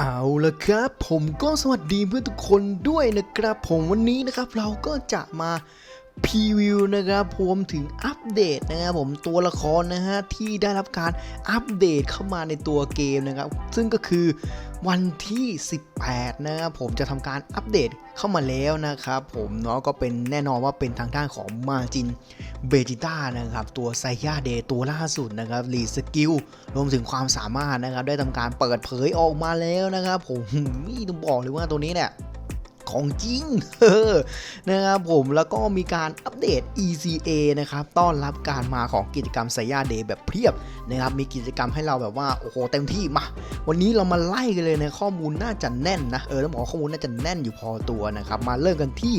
เอาละครับผมก็สวัสดีเพื่อนทุกคนด้วยนะครับ ผมวันนี้นะครับ เราก็จะมา พรีวิวนะครับผมถึงอัปเดตนะครับผมตัวละครนะฮะที่ได้รับการอัปเดตเข้ามาในตัวเกมนะครับ ซึ่งก็คือวันที่ 18 นะครับผมจะทำการอัปเดตเข้ามาแล้วนะครับผมเนาะก็เป็นแน่นอนว่าเป็นทางด้านของมาจินเบจิต้านะครับ ตัวไซย่าเดตัวล่าสุดนะครับรีสกิลรวมถึงความสามารถนะครับ ได้ทำการเปิดเผยออกมาแล้วนะครับผมนี่ต้องบอกเลยว่าตัวนี้เนี่ย ของจริงนะครับผมแล้วก็มีการอัปเดต ECA นะครับต้อนรับการมาของกิจกรรมไซย่าเดย์แบบเพียบนะครับมีกิจกรรมให้เราแบบว่าโอ้โหเต็มที่มา วันนี้เรามาไล่กันเลยในข้อมูลน่าจะแน่นนะเออแล้วหมอข้อมูลน่าจะแน่นอยู่พอตัวนะครับมาเริ่มกันที่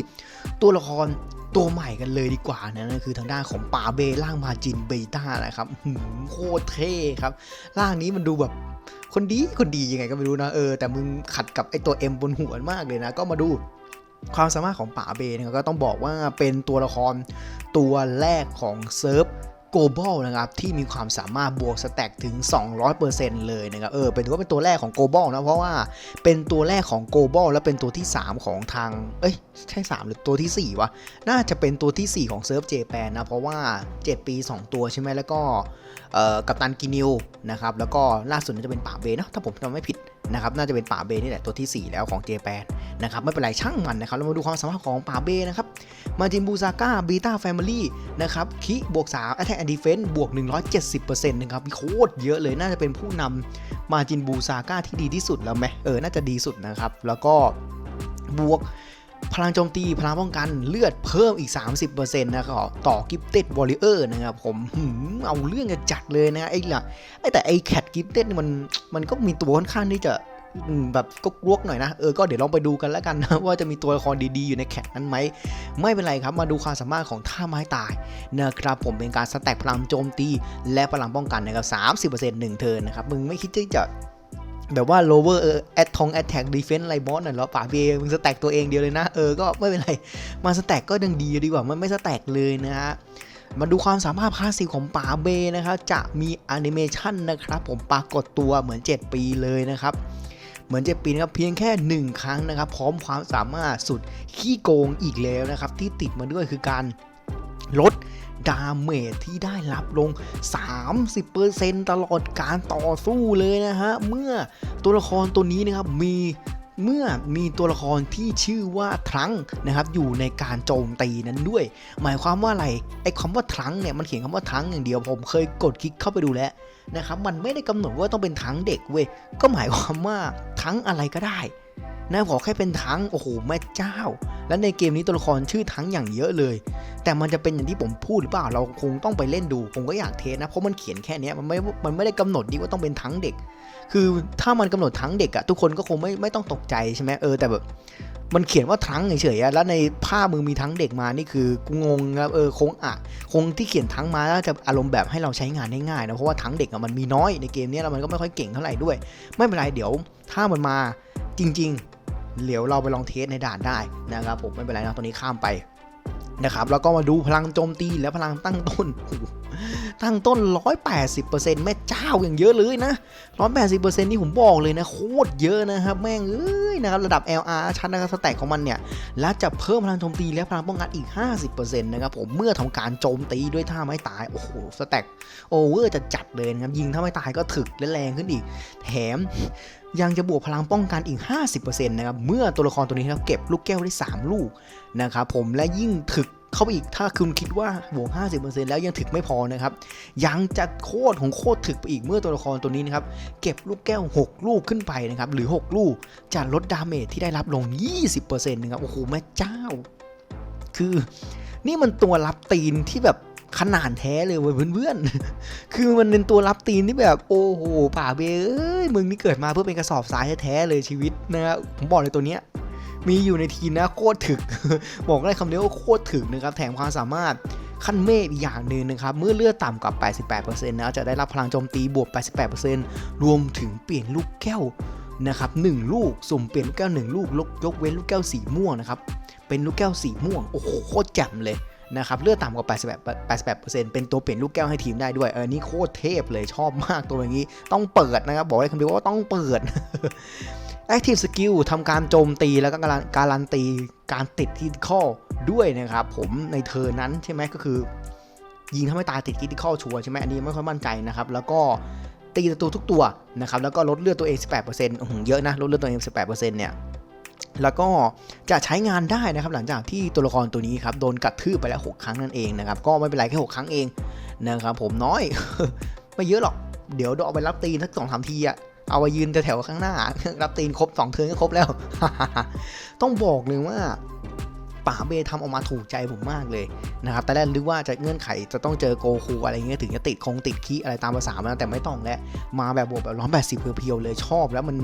ตัวละคร ตัวใหม่กันเลยดีกว่านะนั่นคือทางด้านของป่าเบล่างมาจินเบต้านะครับโคตรเท่ครับ ร่างนี้มันดูแบบคนดีคนดียังไงก็ไม่รู้นะเออแต่มึงขัดกับไอตัว M บนหัวมากเลยนะ ก็มาดูความสามารถของป่าเบนะครับก็ต้องบอกว่าเป็นตัวละครตัวแรกของเซิร์ฟ global นะครับที่มีความสามารถบวกสแต็กถึง 200%เลยนะครับเออเป็นถือว่าเป็นตัวแรกของ global นะเพราะว่าเป็นตัวแรกของ global และเป็นตัวที่ 3 ของทางเอ้ยใช่ 3 หรือตัวทีสี่4 วะ น่าจะเป็นตัวทีสี่ 4 ของเซิร์ฟเจแปนนะ เพราะว่า 7 ปี 2 ตัวใช่ไหมแล้วก็เอ่อกัปตันกินิวนะครับแล้วก็ล่าสุดน่าจะเป็นป่าเบนะถ้าผมจำไม่ผิดนะครับน่าจะเป็นป่าเบนี่แหละตัวที่ 4 แล้วของเจแปนนะครับไม่เป็นไรช่างมันนะครับเรามาดูความสามารถของป่าเบนะครับมาจินบูซาก้าบีต้าแฟมิลี่นะครับคิบวกสาวแอ3 Attack and Defense บวก 170%นะครับโคตรเยอะเลยน่าจะเป็นผู้นำมาจินบูซาก้าที่ดีที่สุดแล้วไหมเออ น่าจะดีสุดนะครับ แล้วก็บวกพลังโจมตี พลังป้องกันเลือดเพิ่มอีก 30%นะครับต่อกิฟเต็ดวอลเลเยอร์นะครับผมเอาเรื่องจะจัดเลยนะไอ้ละไอ้แต่ไอ้แคทกิฟเต็ดมันมันก็มีตัวค่อนข้างที่จะ แบบก็กลวกหน่อยนะ เออ ก็เดี๋ยวลองไปดูกันแล้วกันนะ ว่าจะมีตัวละครดีๆอยู่ในแคทนั้นไหม ไม่เป็นไรครับ มาดูความสามารถของท่าไม้ตายนะครับผมเป็นการสแต็กพลังโจมตี และพลังป้องกันนะครับ 30%หนึ่งเทินนะครับ มึงไม่คิดที่จะแบบว่า lower เออ at ทอง attack defense อะไรบอสน่ะเหรอป่าเบมึงสแต็กตัวเองเดียวเลยนะ เออ ก็ไม่เป็นไร มาสแต็กก็ยังดีดีกว่า มันไม่สแต็กเลยนะฮะมาดูความสามารถพาสีของป่าเบนะครับ จะมีแอนิเมชันนะครับ ผมปรากฏตัวเหมือน 7 ปีเลยนะครับ เหมือนเจ็ดปีนครับเพียงแค่ 1 ครั้งนะครับพร้อมความสามารถสุดขี้โกงอีกแล้วนะครับที่ติดมาด้วยคือการลดดาเมจที่ได้รับลง 30%ตลอดการต่อสู้เลยนะฮะ เมื่อตัวละครตัวนี้นะครับมี เมื่อมีตัวละครที่ชื่อว่าทรังนะครับอยู่ในการโจมตีนั้นด้วย หมายความว่าอะไรไอ้คำว่าทรังเนี่ยมันเขียนคำว่าทรังอย่างเดียวผมเคยกดคลิกเข้าไปดูแล้วนะครับมันไม่ได้กำหนดว่าต้องเป็นทั้งเด็กเว้ยก็หมายความว่าทั้งอะไรก็ได้นะขอแค่เป็นทั้งโอ้โหแม่เจ้า และในเกมนี้ตัวละครชื่อทั้งอย่างเยอะเลย แต่มันจะเป็นอย่างที่ผมพูดหรือเปล่า เราคงต้องไปเล่นดู ผมก็อยากเทสนะ เพราะมันเขียนแค่นี้มันไม่ มันไม่ได้กำหนดดีว่าต้องเป็นทั้งเด็ก คือถ้ามันกำหนดทั้งเด็กอะทุกคนก็คงไม่ ไม่ต้องตกใจใช่ไหมเออ แต่แบบ มันเขียนว่าทั้งเฉยๆแล้วในภาพมึงมีทั้งเด็กมา นี่คือกูงงครับ เออ คงอะคงที่เขียนทั้งมาแล้วจะอารมณ์แบบให้เราใช้งานได้ง่ายนะ เพราะว่าทั้งเด็กอะมันมีน้อยในเกมนี้แล้วมันก็ไม่ค่อยเก่งเท่าไหร่ด้วย ไม่เป็นไร เดี๋ยว ถ้ามันมาจริง ๆ เดี๋ยวเราไปลองเทสในด่านได้นะครับผมไม่เป็นไรนะตัวนี้ข้ามไปนะครับแล้วก็มาดูพลังโจมตีและพลังตั้งต้นโอ้โตั้งต้น 180%แม่เจ้าอย่างเยอะเลยนะ 180%นี่ผมบอกเลยนะ โคตรเยอะนะครับ แม่งเอ้ยนะครับ ระดับ LR ชั้นนะครับสแต็กของมันเนี่ย และจะเพิ่มพลังโจมตีและพลังป้องกันอีก 50%นะครับผมเมื่อทำการโจมตีด้วยท่าไม้ตาย โอ้โหสแต็กโอเวอร์จะจัดเลยนะครับ ยิงท่าไม้ตายก็ถึกและแรงขึ้นอีก แถมยังจะบวกพลังป้องกันอีก 50%นะครับ เมื่อตัวละครตัวนี้นะครับเก็บลูกแก้วได้ 3 ลูกนะครับผม และยิ่งถึก เข้าไปอีกถ้าคุณคิดว่าบวก 50%แล้วยังถึกไม่พอนะครับ ยังจะโคตรของโคตรถึกไปอีกเมื่อตัวละครตัวนี้นะครับ เก็บลูกแก้ว 6 ลูกขึ้นไปนะครับ หรือ 6 ลูกจะลดดาเมจที่ได้รับลง 20%นะครับ โอ้โหแม่เจ้า คือ นี่มันตัวรับตีนที่แบบขนาดแท้เลยเว้ยเพื่อนๆ คือมันเป็นตัวรับตีนที่แบบโอ้โหป่าเบยเอ้ยมึงนี่เกิดมาเพื่อเป็นกระสอบทรายแท้เลยชีวิตนะครับผมบอกเลยตัวเนี้ย มีอยู่ในทีมนะโคตรถึก บอกได้คำเดียวว่าโคตรถึกนะครับแถมความสามารถขั้นเมฆอีกอย่างหนึ่งนะครับ เมื่อเลือดต่ำกว่า 88%นะจะได้รับพลังโจมตีบวก 88%รวมถึงเปลี่ยนลูกแก้วนะครับ1ลูกสุ่มเปลี่ยนลูกแก้ว 1 ลูกลกยกเว้นลูกแก้วสีม่วงนะครับ เป็นลูกแก้วสีม่วง โอ้โหโคตรแจ่มเลยนะครับเลือดต่ำกว่า 88 88%เป็นตัวเปลี่ยนลูกแก้วให้ทีมได้ด้วย เออ นี่โคตรเทพเลยชอบมากตัวอย่างนี้ ต้องเปิดนะครับ บอกได้คำเดียวว่าต้องเปิด Active Skill ทำการโจมตีแล้วก็การันตีการติดที่ข้อด้วยนะครับผมในเธอนั้นใช่ไหมก็คือ ยิงทำให้ตายติดคิดที่ข้อชัวใช่ไหมอันนี้ไม่ค่อยมั่นใจนะครับแล้วก็ตีศัตรูทุกตัวนะครับแล้วก็ลดเลือดตัวเอง 18%อื้อหือเยอะนะลดเลือดตัวเอง 18%เนี่ยแล้วก็จะใช้งานได้นะครับหลังจากที่ตัวละครตัวนี้ครับโดนกัดทืบไปแล้ว 6 ครั้งนั่นเองนะครับก็ไม่เป็นไรแค่ 6 ครั้งเองนะครับผมน้อย ไม่เยอะหรอกเดี๋ยวเดี๋ยวเอาไปรับตีสักสองสามทีอะ เอาไปยืนแถวข้างหน้า รับตีนครบ2เทิร์นก็ครบแล้ว ต้องบอกเลยว่าป๋าเบทำออกมาถูกใจผมมากเลยนะครับแต่แรกนึกว่าจะเงื่อนไขจะต้องเจอโกคูอะไรเงี้ยถึงจะติดคงติดคีอะไรตามภาษามันแต่ไม่ต้องแล้ว มาแบบบวกแบบร้อยแปดสิบเพียวๆเลยชอบ แล้วมัน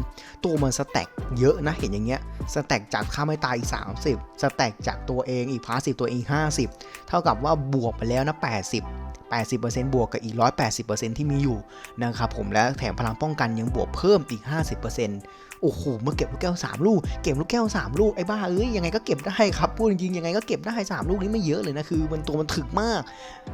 ตัวมันสแต็กเยอะนะเห็นอย่างเงี้ยสแต็กจากค่าไม่ตายอีก 30 สแต็กจากตัวเองอีกพาสิบตัวเอง 50 เท่ากับว่าบวกไปแล้วนะ 80 80%บวกกับอีก 180%ที่มีอยู่นะครับผมและแถมพลังป้องกันยังบวกเพิ่มอีก 50%โอ้โหเมื่อเก็บลูกแก้ว 3 ลูก เก็บลูกแก้ว 3 ลูก ไอ้บ้าเอ้ยยังไงก็เก็บได้ครับพูดจริงๆยังไงก็เก็บได้ 3 ลูกนี้ไม่เยอะเลยนะ คือมันตัวมันถึกมาก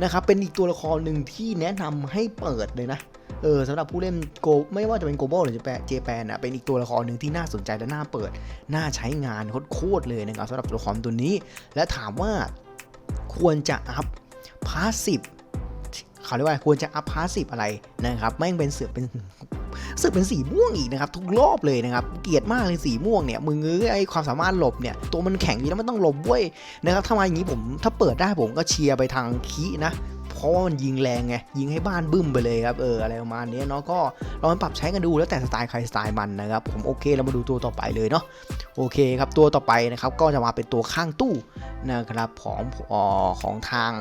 นะครับเป็นอีกตัวละครหนึ่งที่แนะนำให้เปิดเลยนะเออสำหรับผู้เล่นโกไม่ว่าจะเป็นโกลบอลหรือจะแปเจแปนอะเป็นอีกตัวละครหนึ่งที่น่าสนใจและน่าเปิด น่าใช้งานโคตรเลยนะครับสำหรับตัวละครตัวนี้ และถามว่าควรจะอัพพาสซีฟ เขาเรียกว่าควรจะอัพพาสซีฟอะไรนะครับแม่งเป็นเสือเป็นเสือเป็นสีม่วงอีกนะครับทุกรอบเลยนะครับเกลียดมากเลยสีม่วงเนี่ยมึงเอ้ยไอความสามารถหลบเนี่ยตัวมันแข็งอยู่แล้วมันต้องหลบเว้ยนะครับถ้ามาอย่างนี้ผมถ้าเปิดได้ผมก็เชียร์ไปทางคีนะ เพราะว่ามันยิงแรงไงยิงให้บ้านบึ้มไปเลยครับเอออะไรประมาณนี้เนาะก็ลองปรับใช้กันดูแล้วแต่สไตล์ใครสไตล์มันนะครับผมโอเคเรามาดูตัวต่อไปเลยเนาะโอเคครับตัวต่อไปนะครับก็จะมาเป็นตัวข้างตู้นะครับของออของทาง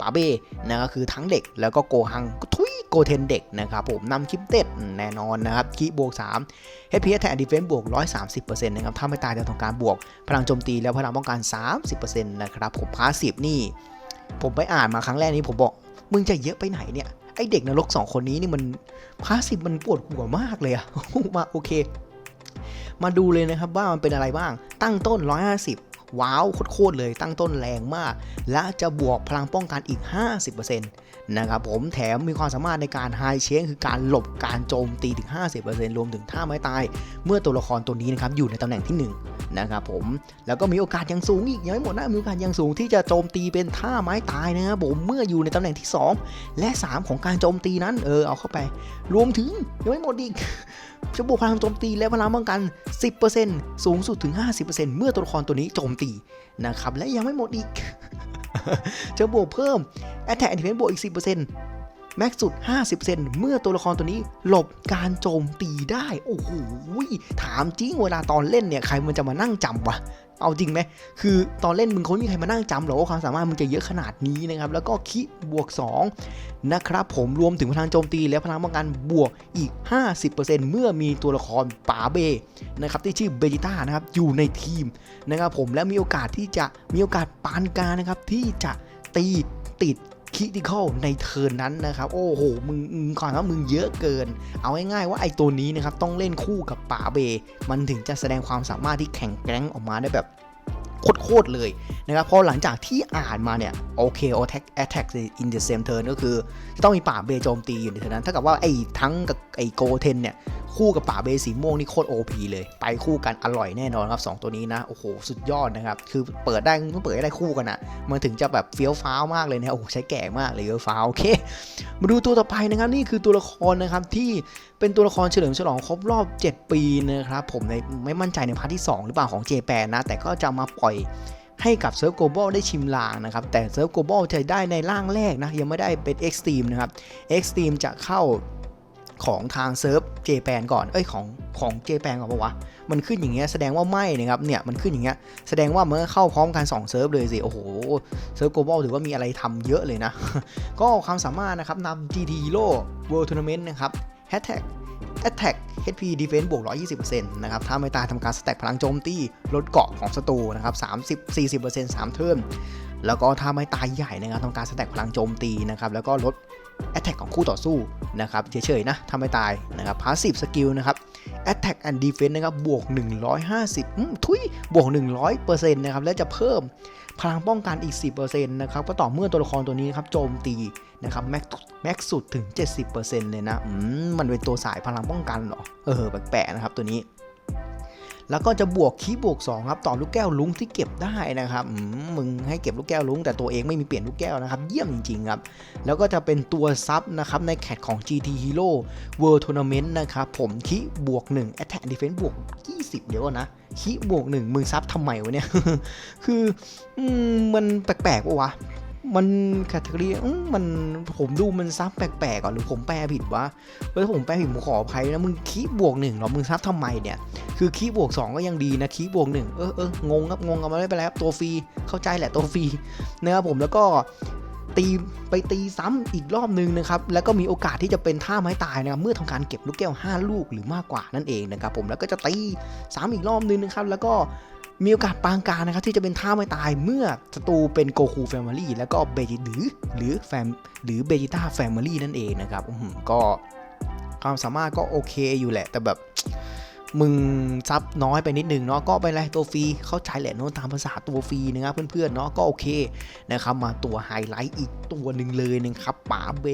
ปาเบ้นะก็คือทั้งเด็กแล้วก็โกหังทุยโกเทนเด็กนะครับผมนำคลิปเต็ดแน่นอนนะครับคีบวก3 FPS แทนดีเฟนซ์บวก 130%นะครับถ้าไม่ตายจะทำการบวก พลังโจมตีแล้วพลังป้องกัน 30%นะครับผมพาสซีฟนี่ ผมไปอ่านมาครั้งแรกนี้ผมบอก มึงจะเยอะไปไหนเนี่ยไอเด็กนรกสองคนนี้นี่มันพาสิบมันปวดหัวมากเลยอะมาโอเค มาดูเลยนะครับว่ามันเป็นอะไรบ้าง ตั้งต้น 150 ว้าวโคตรเลยตั้งต้นแรงมาก และจะบวกพลังป้องกันอีก 50% นะครับผมแถมมีความสามารถในการไฮเชนคือการหลบการโจมตีถึง 50%รวมถึงท่าไม้ตาย เมื่อตัวละครตัวนี้นะครับอยู่ในตำแหน่งที่ 1 นะครับผมแล้วก็มีโอกาสยังสูงอีกยังไม่หมดนะมีโอกาสยังสูงที่จะโจมตีเป็นท่าไม้ตายนะครับผมเมื่ออยู่ในตำแหน่งที่ 2 และ 3 ของการโจมตีนั้นเออเอาเข้าไป รวมถึงยังไม่หมดอีกจะบวกพลังโจมตีและพลังป้องกัน 10%สูงสุดถึง 50%เมื่อตัวละครตัวนี้โจมตีนะครับและยังไม่หมดอีก จะบวกเพิ่ม Attack and Defense บวกอีก 10% แม็กสุด 50%เมื่อตัวละครตัวนี้หลบการโจมตีได้ โอ้โห ถามจริงเวลาตอนเล่นเนี่ย ใครมันจะมานั่งจำวะเอาจริงไหม คือตอนเล่นมึงคงไม่มีใครมานั่งจำหรอกว่าความสามารถมึงจะเยอะขนาดนี้นะครับ แล้วก็คิบวก 2 นะครับ ผมรวมถึงพลังโจมตีและพลังป้องกันบวกอีก 50%เมื่อมีตัวละครป๋าเบนะครับที่ชื่อเบจิต้านะครับอยู่ในทีมนะครับผมและมีโอกาสที่จะมีโอกาสปานการนะครับที่จะตีติด คิติคอลในเทิร์นนั้นนะครับ โอ้โห มึงมึงความว่ามึงเยอะเกิน เอาง่ายๆว่าไอ้ตัวนี้นะครับ ต้องเล่นคู่กับป๋าเบ มันถึงจะแสดงความสามารถที่แข็งแกร่งออกมาได้แบบโคตรๆเลยนะครับพอหลังจากที่อ่านมาเนี่ย โอเค attack attack in the same turn ก็คือ จะต้องมีป่าเบโจมตีอยู่ในเท่านั้นถ้ากับว่าไอ้ทั้งกับไอ้โกเทนเนี่ยคู่กับป่าเบสีม่วงนี่โคตร OP เลย ไปคู่กันอร่อยแน่นอนครับ 2 ตัวนี้นะโอ้โหสุดยอดนะครับ คือเปิดได้ต้องเปิดให้ได้คู่กันอะมันถึงจะแบบเฟี้ยวฟ้าวมากเลยนะโอ้โหใช้แก่มากเลยเฟี้ยวฟ้าวโอเค มาดูตัวต่อไปนะครับนี่คือตัวละครนะครับที่เป็นตัวละครเฉลิมฉลองครบรอบ 7 ปีนะครับผมในไม่มั่นใจในพาร์ทที่ 2 หรือเปล่าของเจแปนนะแต่ก็จะมาปล่อยให้กับเซิร์ฟโกลบอลได้ชิมลางนะครับ แต่เซิร์ฟโกลบอลจะได้ในร่างแรกนะ ยังไม่ได้เป็น Extreme นะครับ Extreme จะเข้า ของทางเซิร์ฟเจแปนก่อน เอ้ยของของเจแปนก่อนปะวะ มันขึ้นอย่างเงี้ยแสดงว่าไม่นะครับ เนี่ยมันขึ้นอย่างเงี้ยแสดงว่าเมื่อเข้าพร้อมกัน2เซิร์ฟเลยสิ โอ้โห เซิร์ฟโกลบอลถือว่ามีอะไรทำเยอะเลยนะ ก็ความสามารถนะครับนำ GT Hero World Tournament นะครับ Hashtag Attack HP Defense บวก 120%นะครับ ถ้าไม่ตายทำการสแต็กพลังโจมตีลดเกาะของศัตรูนะครับ 30 40% 3 เทิร์น แล้วก็ถ้าไม่ตายใหญ่นะครับทำการสแต็กพลังโจมตีนะครับ แล้วก็ลด Attack ของคู่ต่อสู้นะครับเฉยๆนะถ้าไม่ตายนะครับ Passive Skill นะครับ Attack and Defense นะครับบวก 150อืมทุยบวก 100%นะครับและจะเพิ่มพลังป้องกันอีก 10%นะครับก็ต่อเมื่อตัวละครตัวนี้นครับโจมตีนะครับแม็กแม็กสุดถึง 70%เลยนะ อืม มันเป็นตัวสายพลังป้องกันเหรอ เออ แปลกๆนะครับตัวนี้ แล้วก็จะบวกคีบวก2ครับต่อลูกแก้วลุงที่เก็บได้นะครับมึงให้เก็บลูกแก้วลุงแต่ตัวเองไม่มีเปลี่ยนลูกแก้วนะครับ เยี่ยมจริงๆครับ แล้วก็จะเป็นตัวซับนะครับในแคตของ GT Hero World Tournament นะครับผมคีบวก1 Attack Defense บวก 20 เดี๋ยวก่อนนะคีบวก1มึงซับทำไมวะเนี่ยคือมันแปลกๆปะวะมันแคตตาล็อมันผมดูมันซับแปลกๆก่อนหรือผมแปลผิดวะเฮ้ยถ้าผมแปลผิดผมขออภัยนะมึงคีบวกหนึ่งเหรอมึงซับทำไมเนี่ย คือคีบวก 2 ก็ยังดีนะคีบวก 1 เออเอองงครับงงกันมาไม่เป็นไรครับตัวฟรีเข้าใจแหละตัวฟรีนะครับผมแล้วก็ตีไปตีซ้ำอีกรอบนึงนะครับ แล้วก็มีโอกาสที่จะเป็นท่าไม้ตายนะครับเมื่อทำการเก็บลูกแก้ว 5 ลูกหรือมากกว่านั่นเองนะครับผมแล้วก็จะตีซ้ำอีกรอบนึงนะครับ แล้วก็มีโอกาสปางการนะครับที่จะเป็นท่าไม้ตายเมื่อศัตรูเป็นโกคูแฟมิลี่แล้วก็เบจิหรือหรือแฟมหรือเบจิต้าแฟมิลี่นั่นเองนะครับก็ความสามารถก็โอเคอยู่แหละ แต่แบบ มึงซับน้อยไปนิดหนึ่งเนาะก็ไปไรตัวฟรีเข้าใจแหละเนาะตามภาษาตัวฟรีนะครับเพื่อนๆเนาะก็โอเคนะครับมาตัวไฮไลท์อีกตัวหนึ่งเลยนะครับป๋าเบ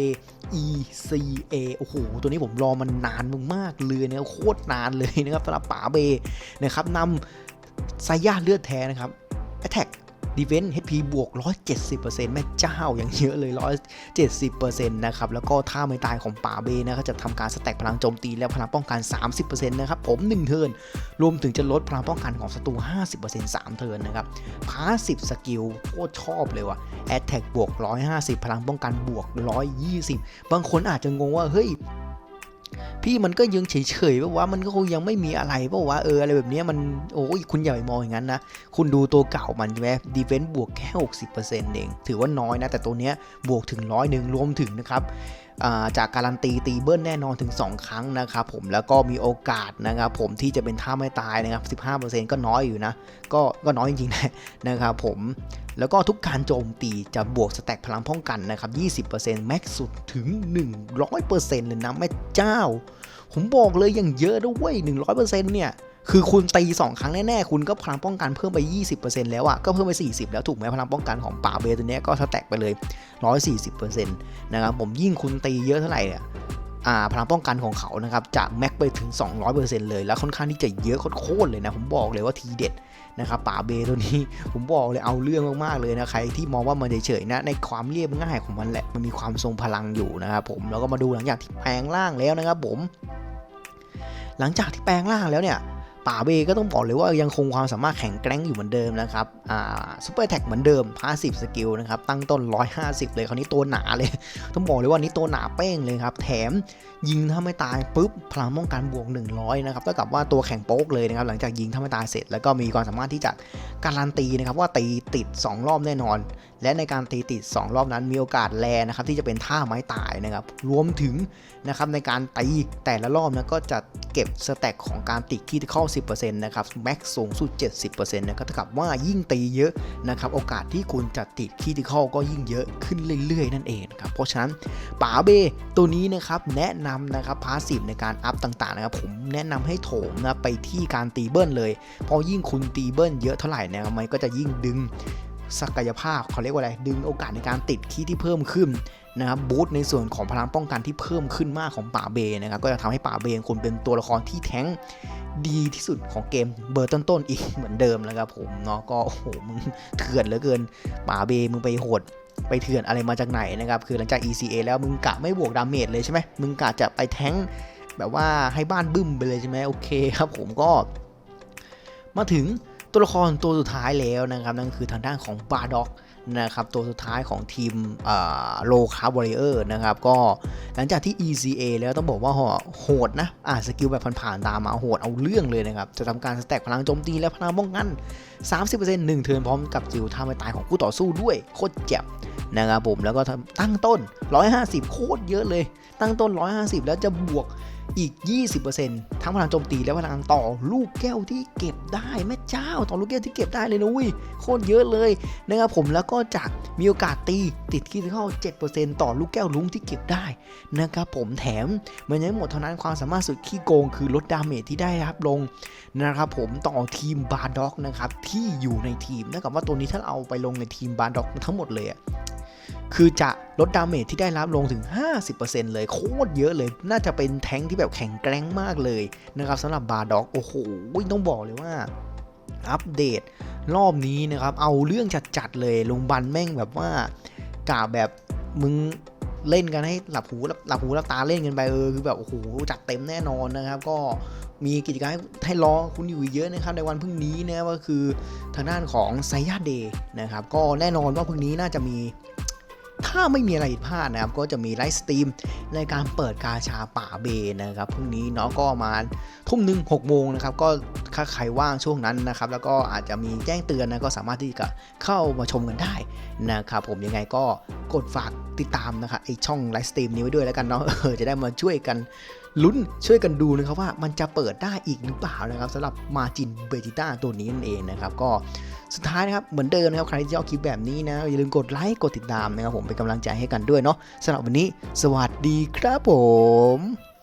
ECA โอ้โห ตัวนี้ผมรอมันนานมากๆเลยนะโคตรนานเลยนะครับสำหรับป๋าเบนะครับนำไซย่าเลือดแท้นะครับแท็ก Attack Defense HP บวก 170%แม่เจ้าอย่างเยอะเลย 170%นะครับ แล้วก็ท่าไม่ตายของป่าเบนะครับจะทำการสแต็กพลังโจมตีและพลังป้องกัน 30%นะครับ ผม 1 เทิร์นรวมถึงจะลดพลังป้องกันของศัตรู 50% 3 เทิร์นนะครับพาสซีฟสกิลโคตรชอบเลยว่ะ Attack บวก 150 พลังป้องกันบวก 120 บางคนอาจจะงงว่า เฮ้ย พี่มันก็ยังเฉยๆเพราะว่ามันก็คงยังไม่มีอะไรเพราะว่าเอออะไรแบบนี้มันโอ้ยคุณอย่าไปมองอย่างนั้นนะ คุณดูตัวเก่ามันใช่ไหมดีเฟนต์บวกแค่ 60%เอง ถือว่าน้อยนะ แต่ตัวเนี้ยบวกถึงร้อยหนึ่งรวมถึงนะครับ จากการันตีตีเบิ้ลแน่นอนถึง 2 ครั้งนะครับผมแล้วก็มีโอกาสนะครับผมที่จะเป็นท่าไม่ตายนะครับ 15%ก็น้อยอยู่นะ ก็ก็น้อยจริงๆนะครับผมแล้วก็ทุกการโจมตีจะบวกสแต็กพลังป้องกันนะครับ 20%แม็กสุดถึง 100%เลยนะแม่เจ้า ผมบอกเลยอย่างเยอะด้วย 100%เนี่ย คือคุณตี2ครั้งแน่ๆ คุณก็พลังป้องกันเพิ่มไป 20%แล้วอะ่ะก็เพิ่มไป 40 แล้วถูกไหมพลังป้องกันของป่าเบตัวเนี้ยก็สแต็กไปเลย 140%นะครับผมยิ่งคุณตีเยอะเท่าไหร่เนี่ยอ่าพลังป้องกันของเขานะครับจะแม็กไปถึง 200%เลย แล้วค่อนข้างที่จะเยอะโคตรเลยนะ ผมบอกเลยว่าทีเด็ดนะครับป่าเบตัวนี้ผมบอกเลยเอาเรื่องมากๆเลยนะใครที่มองว่ามันเฉยๆนะในความเรียบง่ายของมันแหละมันมีความทรงพลังอยู่นะครับผมแล้วก็มาดูหลังจากที่แปลงร่างแล้วนะครับผม หลังจากที่แปลงร่างแล้วเนี่ย ป่าเบก็ต้องบอกเลยว่ายังคงความสามารถแข็งแกร่งอยู่เหมือนเดิมนะครับอ่าซูเปอร์แท็กเหมือนเดิมพาสซีฟสกิลนะครับตั้งต้น 150 เลยคราวนี้ตัวหนาเลย ต้องบอกเลยว่านี้ตัวหนาเป้งเลยครับ แถม ยิงถ้าไม่ตายปุ๊บพลังป้องกันบวก 100 นะครับเท่ากับว่าตัวแข็งโป๊กเลยนะครับหลังจากยิงถ้าไม่ตายเสร็จ แล้วก็มีความสามารถที่จะการันตีนะครับว่าตีติด 2 รอบแน่นอน และในการตีติด 2 รอบนั้นมีโอกาสแลนะครับที่จะเป็นท่าไม้ตายนะครับรวมถึงนะครับในการตีแต่ละรอบนะก็จะเก็บสแต็กของการติดที่เข้า10%นะครับแม็กสูงสุด 70%นะครับเท่ากับว่ายิ่งตีเยอะนะครับโอกาสที่คุณจะติดคีติเข้าก็ยิ่งเยอะขึ้นเรื่อยๆ นั่นเองครับเพราะฉะนั้นป๋าเบตัวนี้นะครับแนะนำนะครับพาสซีฟในการอัพต่างๆนะครับผมแนะนำให้โถมนะไปที่การตีเบิ้ลเลย เพราะยิ่งคุณตีเบิ้ลเยอะเท่าไหร่นะครับมันก็จะยิ่งดึงศักยภาพเขาเรียกว่าอะไร ดึงโอกาสในการติดคีที่เพิ่มขึ้นนะครับบูตในส่วนของพลังป้องกันที่เพิ่มขึ้นมากของป่าเบนะครับก็จะทำให้ป่าเบคนเป็นตัวละครที่แท้งดีที่สุดของเกมเบอร์ต้นๆอีกเหมือนเดิมแล้วครับผมเนาะก็โอ้โหมึงเถื่อนเหลือเกินป่าเบมึงไปโหด ไปเถื่อนอะไรมาจากไหนนะครับ คือหลังจาก ECA แล้วมึงกะไม่บวกดาเมจเลยใช่ไหมมึงกะจะไปแท้งแบบว่าให้บ้านบึ้มไปเลยใช่ไหมโอเคครับผมก็ มาถึงตัวละครตัวสุดท้ายแล้วนะครับ นั่นคือทางด้านของบาร์ด็อก นะครับตัวสุดท้ายของทีมโลคาร์บอริเออร์นะครับก็หลังจากที่ ECA แล้วต้องบอกว่าโหดนะอ่าสกิลแบบผ่านๆตามมาโหดเอาเรื่องเลยนะครับ จะทำการสแต็กพลังโจมตีและพลังป้องกัน 30% 1เทิร์นพร้อมกับจิวท่าไม่ตายของคู่ต่อสู้ด้วยโคตรเจ็บนะครับผมแล้วก็ตั้งต้น 150 โคตรเยอะเลย ตั้งต้น 150 แล้วจะบวก อีก 20%ทั้งพลังโจมตีและพลังต่อลูกแก้วที่เก็บได้แม่เจ้า ต่อลูกแก้วที่เก็บได้เลยนะวิโคตรเยอะเลยนะครับผมแล้วก็จะมีโอกาสตีติดคิดเข้า7%ต่อลูกแก้วลุงที่เก็บได้นะครับผมแถมมันยังหมดเท่านั้นความสามารถสุดขี้โกงคือลดดาเมจที่ได้รับลงนะครับผมต่อทีมบาร์ด็อกนะครับที่อยู่ในทีมเท่ากับว่าตัวนี้ถ้าเอาไปลงในทีมบาร์ด็อกทั้งหมดเลย คือจะลดดาเมจที่ได้รับลงถึง 50%เลยโคตรเยอะเลย น่าจะเป็นแท้งที่แบบแข็งแกร่งมากเลยนะครับสำหรับบาร์ด็อกโอ้โหต้องบอกเลยว่าอัปเดตรอบนี้นะครับ เอาเรื่องจัดๆเลยลุงบันแม่งแบบว่ากาแบบมึงเล่นกันให้หลับหูหลับหลับหูหลับตาเล่นกันไปเออคือแบบโอ้โหจัดเต็มแน่นอนนะครับ ก็มีกิจกรรมให้ให้รอคุณอยู่เยอะนะครับในวันพรุ่งนี้นะก็คือทางด้านของไซยาเดย์นะครับ ก็แน่นอนว่าพรุ่งนี้น่าจะมี ถ้าไม่มีอะไรผิดพลาดนะครับ ก็จะมีไลฟ์สตรีมในการเปิดกาชาป่าเบนะครับพรุ่งนี้เนาะก็มาทุ่มหนึ่งหกโมงนะครับ ก็ถ้าใครว่างช่วงนั้นนะครับ แล้วก็อาจจะมีแจ้งเตือนนะก็สามารถที่จะเข้ามาชมกันได้นะครับ ผมยังไงก็กดฝากติดตามนะครับไอช่องไลฟ์สตรีมนี้ไว้ด้วยแล้วกันเนาะจะได้มาช่วยกัน ลุ้นช่วยกันดูนะครับว่ามันจะเปิดได้อีกหรือเปล่านะครับสำหรับมาจินเบจิต้าตัวนี้นั่นเองนะครับก็สุดท้ายนะครับเหมือนเดิมนะครับใครที่ชอบคลิปแบบนี้นะอย่าลืมกดไลค์กดติดตามนะครับผมเป็นกำลังใจให้กันด้วยเนาะสำหรับวันนี้ สวัสดีครับผม